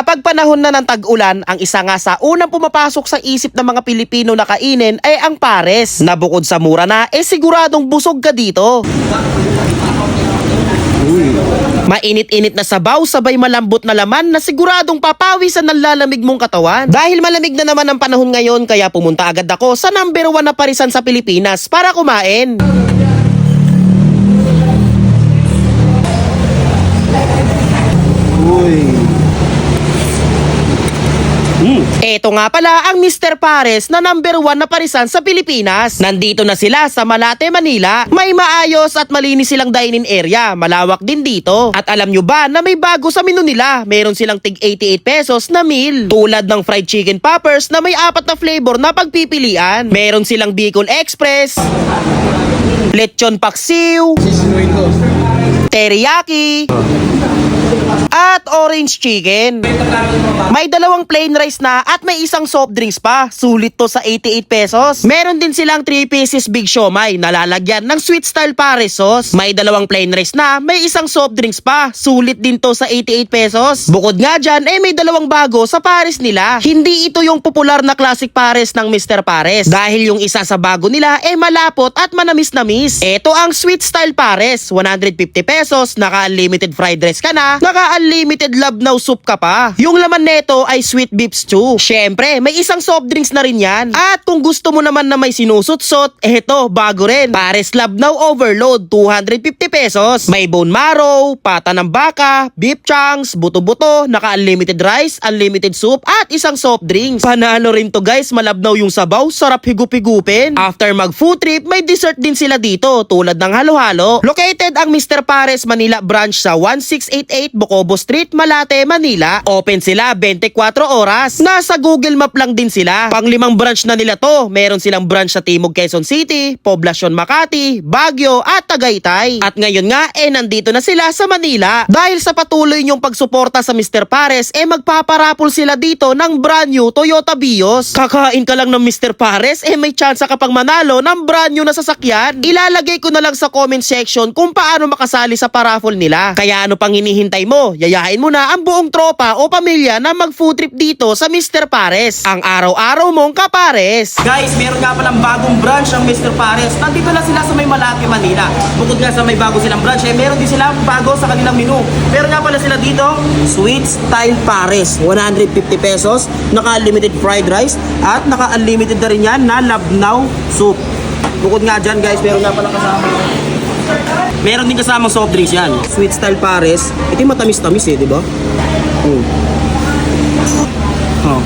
Kapag panahon na ng tag-ulan, ang isa nga sa unang pumapasok sa isip ng mga Pilipino na kainin ay ang pares. Na bukod sa mura na, eh siguradong busog ka dito. Mainit-init na sabaw, sabay malambot na laman na siguradong papawisan ng lalamig mong katawan. Dahil malamig na naman ang panahon ngayon, kaya pumunta agad ako sa number one na parisan sa Pilipinas para kumain. Eto nga pala ang Mr. Pares na number one na parisan sa Pilipinas. Nandito na sila sa Malate, Manila. May maayos at malinis silang dining area. Malawak din dito. At alam nyo ba na may bago sa menu nila? Meron silang tig 88 pesos na meal. Tulad ng fried chicken poppers na may apat na flavor na pagpipilian. Meron silang Bicol Express, Lechon Paksiw, Teriyaki, at orange chicken. May dalawang plain rice na at may isang soft drinks pa. Sulit to sa 88 pesos. Meron din silang 3 pieces big siomay na lalagyan ng sweet style pare sauce. May dalawang plain rice na may isang soft drinks pa. Sulit din to sa 88 pesos. Bukod nga dyan, eh may dalawang bago sa pares nila. Hindi ito yung popular na classic pares ng Mr. Pares. Dahil yung isa sa bago nila eh malapot at manamis-namis. Ito ang sweet style pares. 150 pesos, naka-unlimited fried rice ka na, naka-unlimited labnaw soup ka pa. Yung laman neto ay sweet beef stew. Syempre, may isang soft drinks na rin yan. At kung gusto mo naman na may sinusot-sot, eto, bago rin. Pares labnaw overload, 250 pesos. May bone marrow, pata ng baka, beef chunks, buto-buto, naka-unlimited rice, unlimited soup, at isang soft drinks. Panalo rin to guys, malabnaw yung sabaw, sarap higup-higupin. After mag food trip, may dessert din sila dito, tulad ng halo-halo. Located ang Mr. Pares Manila branch sa 1688 Bocobo Street, Malate, Manila. Open sila 24 oras. Nasa Google Map lang din sila. Panglimang branch na nila to. Meron silang branch sa Timog Quezon City, Poblacion Makati, Baguio at Tagaytay. At ngayon nga eh nandito na sila sa Manila. Dahil sa patuloy niyong pagsuporta sa Mr. Pares eh magpaparapol sila dito ng brand new Toyota Vios. Kakain ka lang ng Mr. Pares eh may chance ka pang manalo ng brand new na sasakyan. Ilalagay ko na lang sa comment section kung paano makasali sa paraffle nila. Kaya ano pang hinihintay mo? Yayain mo na ang buong tropa o pamilya na mag food trip dito sa Mr. Pares. Ang araw-araw mong kapares. Guys, meron nga palang bagong branch ang Mr. Pares. Nandito na sila sa may Malate, Manila. Bukod nga sa may bago silang branch, eh, meron din sila bago sa kanilang menu. Meron nga pala sila dito, Sweet Style Pares. 150 pesos, naka-unlimited fried rice, at naka-unlimited na rin yan na labnaw soup. Bukod nga dyan guys, meron nga palang kasama Meron din kasamang soft drinks yan. Sweet style pares. Ito yung matamis-tamis eh, di ba? Mm. Oh.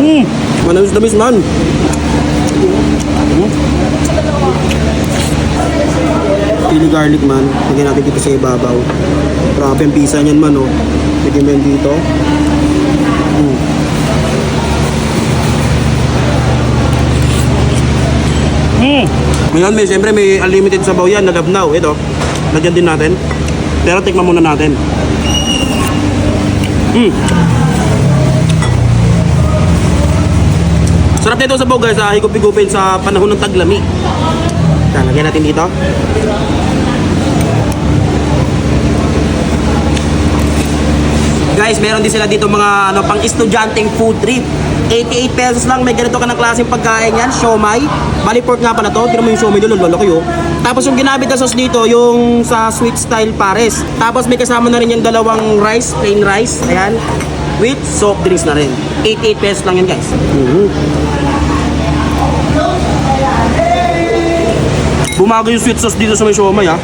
Mm. Manamis-tamis man. Mm. Pili garlic man. Lagyan natin dito sa ibabaw. Grabe ang pisa niyan man oh. Lagyan mo dito. Mm. Ngayon, may, siyempre may unlimited sabaw yan na labnaw. Ito, lagyan din natin. Pero tikman muna natin. Mm. Sarap nito sabaw guys, ah, higup-higupin sa panahon ng taglami. Yan, lagyan natin dito. Guys, meron din sila dito mga ano, pang estudyanteng food trip. 88 pesos lang, may ganito ka ng klaseng pagkain yan, siomay. Bali pork nga pala to, tira mo yung siomay doon, lolo kayo. Tapos yung ginamit na sauce dito, yung sa sweet style pares. Tapos may kasama na rin yung dalawang rice, plain rice, ayan. With soft drinks na rin. 88 pesos lang yan guys. Bumago yung sweet sauce dito sa may siomay ha.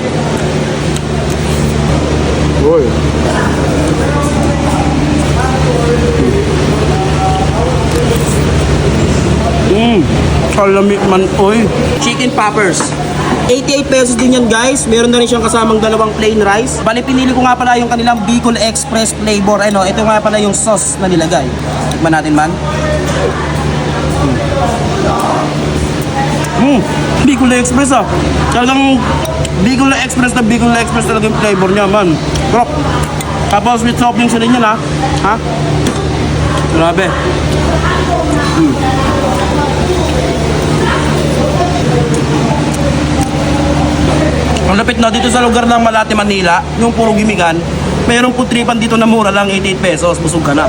Uy. Mmm, kalamit man oy. Chicken poppers. 88 pesos din yan guys. Meron na rin siyang kasamang dalawang plain rice. Bali pinili ko nga pala yung kanilang Bicol Express flavor. Ano, ito nga pala yung sauce na nilagay. Tikman natin man. Hmm, Bicol Express ah. Talagang Bicol Express na Bicol Express talaga yung flavor niya man. Bro. Tapos with drinks rin yan ah. Ha? Grabe. Ang na dito sa lugar ng Malate, Manila, yung puro gimigan, Mayroong food tripan dito na mura lang, 88 pesos. Busog ka na.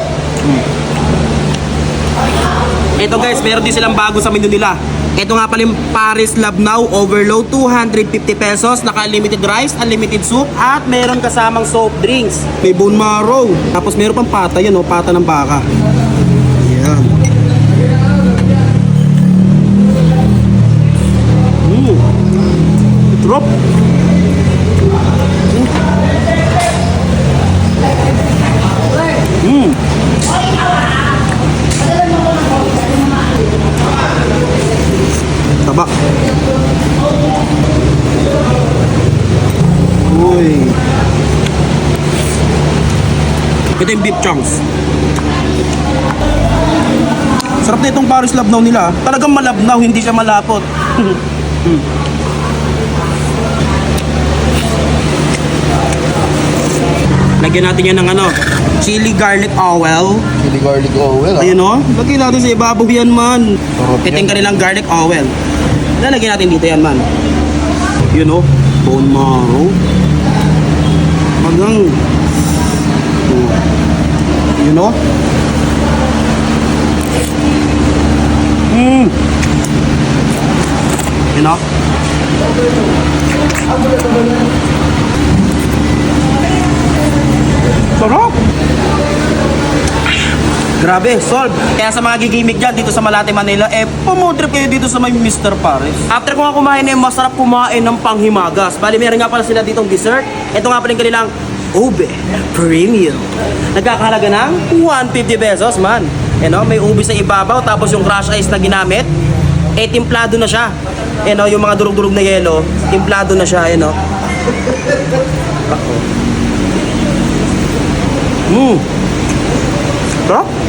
Ito guys, meron din silang bago sa menu nila. Ito nga pala yung Paris Love Now Overload 250 pesos, naka-unlimited rice, unlimited soup at meron kasamang soft drinks. May bone marrow. Tapos meron pang pata yun, oh, pata ng baka. Yan. Mm. Drop. Mm. Taba. Uy. Ito yung beef chunks. Sarap na itong Paris Labnaw nila. Talagang malabnaw, hindi siya malapot. Mm. Lagyan natin yan ng ano, chili garlic oil. Chili garlic oil. ah. Ayun o. Lagyan natin sa ibabaw yan man. Yung yan. kanilang garlic oil. Lalagyan natin dito yan man. Yun o. Bone marrow. Magang. Yun o. Mm. Yun o. Sarap. Grabe, solve. Kaya sa mga gigimik dyan dito sa Malate, Manila, eh, pumudrip kayo dito sa may Mr. Paris. After ko nga kumain, eh, masarap kumain ng panghimagas. Bali, meron nga pala sila ditong dessert. Ito nga pala yung kanilang ube premium. Nagkakahalaga ng 150 pesos, man. You know, may ube sa ibabaw, tapos yung crush ice na ginamit, eh, timplado na siya. You know, yung mga durug-durug na yelo, timplado na siya, you know. Ako. Mm. Sarap.